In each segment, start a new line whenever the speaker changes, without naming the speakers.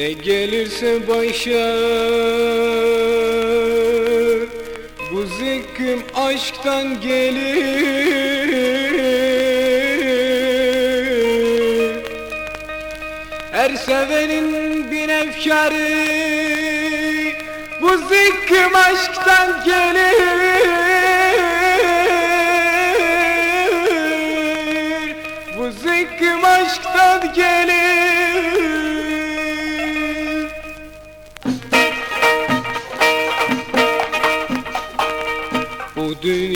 Gelse başa Bu zıkkım aşktan gelir. Her sevenin bir efkarı Bu zıkkım aşktan gelir. Bu zıkkım aşktan gelir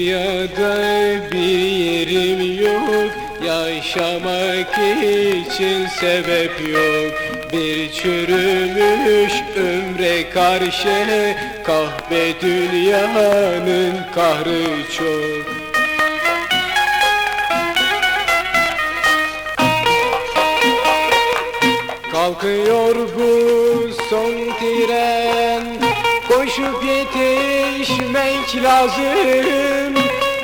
dünyada bir yerim yok. Yaşamak için sebep yok. Bir çürümüş ömre karşı Kahve dünyanın kahrı çok. Kalkıyor bu son tren Koşup yetişmek lazım.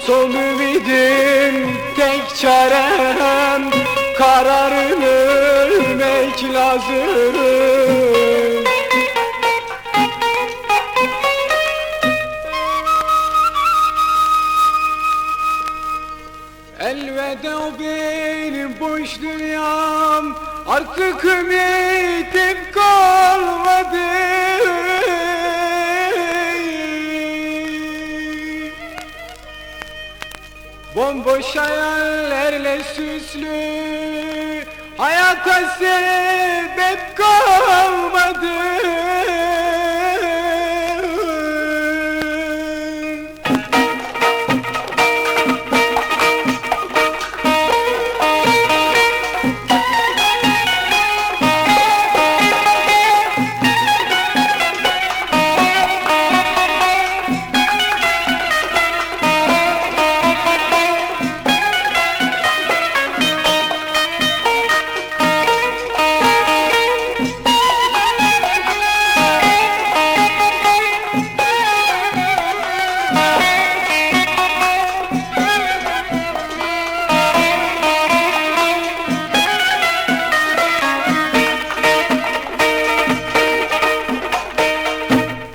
Son ümidim tek çarem. Kararını ölmek lazım. Elveda benim boş dünyam. Artık ümidim kalmadı Bomboş hayallerle süslü Hayata sebep kalmadı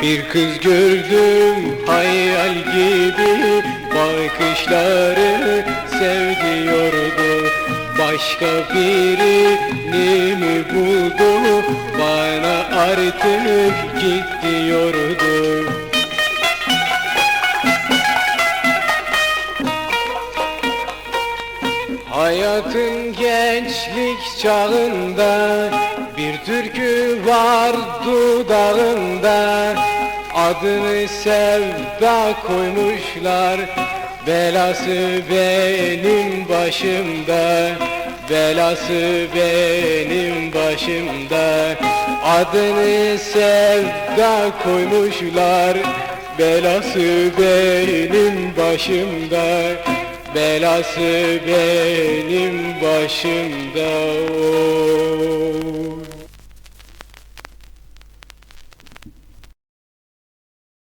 Bir kız gördüm hayal gibi Bakışları sevdiyordu. Başka birini mi buldu? Bana artık git diyordu. Hayatın gençlik çağında Bir türkü var dudağında Adını sevda koymuşlar Belası benim başımda Belası benim başımda Adını sevda koymuşlar Belası benim başımda Belası benim başımda oh.